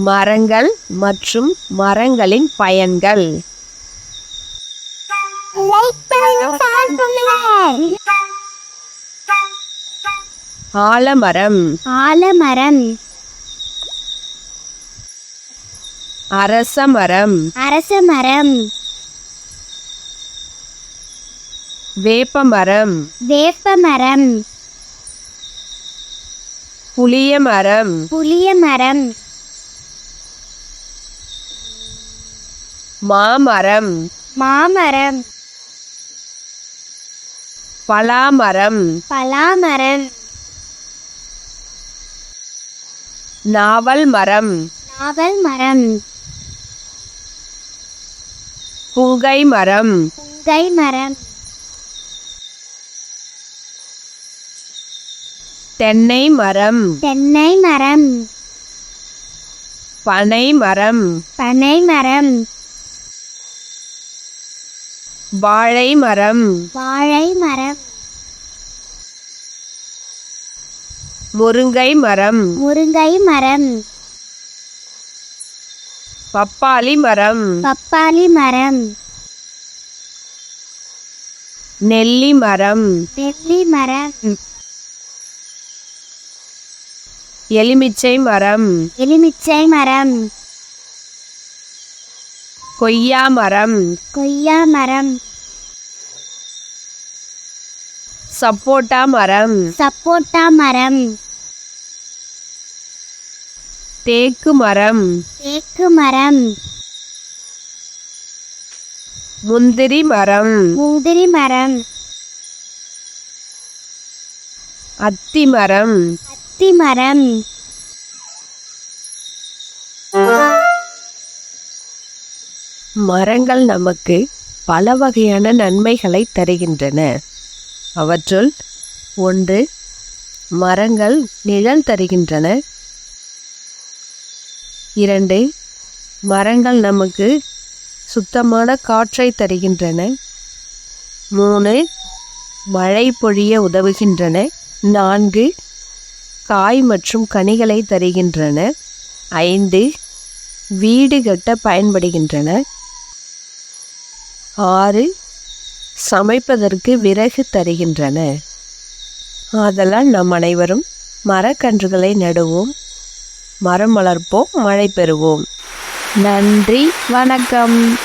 மரங்கள் மற்றும் மரங்களின் பயன்கள். ஆலமரம். ஆலமரம். அரச மரம் அரச மரம் வேப்ப மரம் வேப்ப மரம் புளிய மரம் புளிய மரம் மாமரம். மாமரம். பலாமரம். பலாமரம். நாவல் மரம் நாவல் மரம் புங்கை மரம் புங்கை மரம் தென்னை மரம் தென்னை மரம் பனை மரம் பனை மரம் வாழை மரம் வாழை மரம் முருங்கை மரம் முருங்கை மரம் பப்பாளி மரம் பப்பாளி மரம் நெல்லி மரம் நெல்லி மரம் எலுமிச்சை மரம் எலுமிச்சை மரம் கொய்யா மரம் கொய்யா மரம் சப்போட்டா மரம். சப்போட்டா மரம். தேக்கு மரம். தேக்கு மரம். முந்திரி மரம். முந்திரி மரம். அத்தி மரம். அத்தி மரம். மரங்கள் நமக்கு பல வகையான நன்மைகளை தருகின்றன. அவற்றுள் ஒன்று மரங்கள் நிழல் தருகின்றன. இரண்டு மரங்கள் நமக்கு சுத்தமான காற்றை தருகின்றன. மூணு மழை பொழிய உதவுகின்றன. நான்கு காய் மற்றும் கனிகளை தருகின்றன. ஐந்து வீடு கட்ட பயன்படுகின்றன. ஆறு சமைப்பதற்கு விறகு தருகின்றன. ஆதலால் நம் அனைவரும் மரக்கன்றுகளை நடுவோம் மரம் வளர்ப்போம் மழை பெறுவோம். நன்றி வணக்கம்.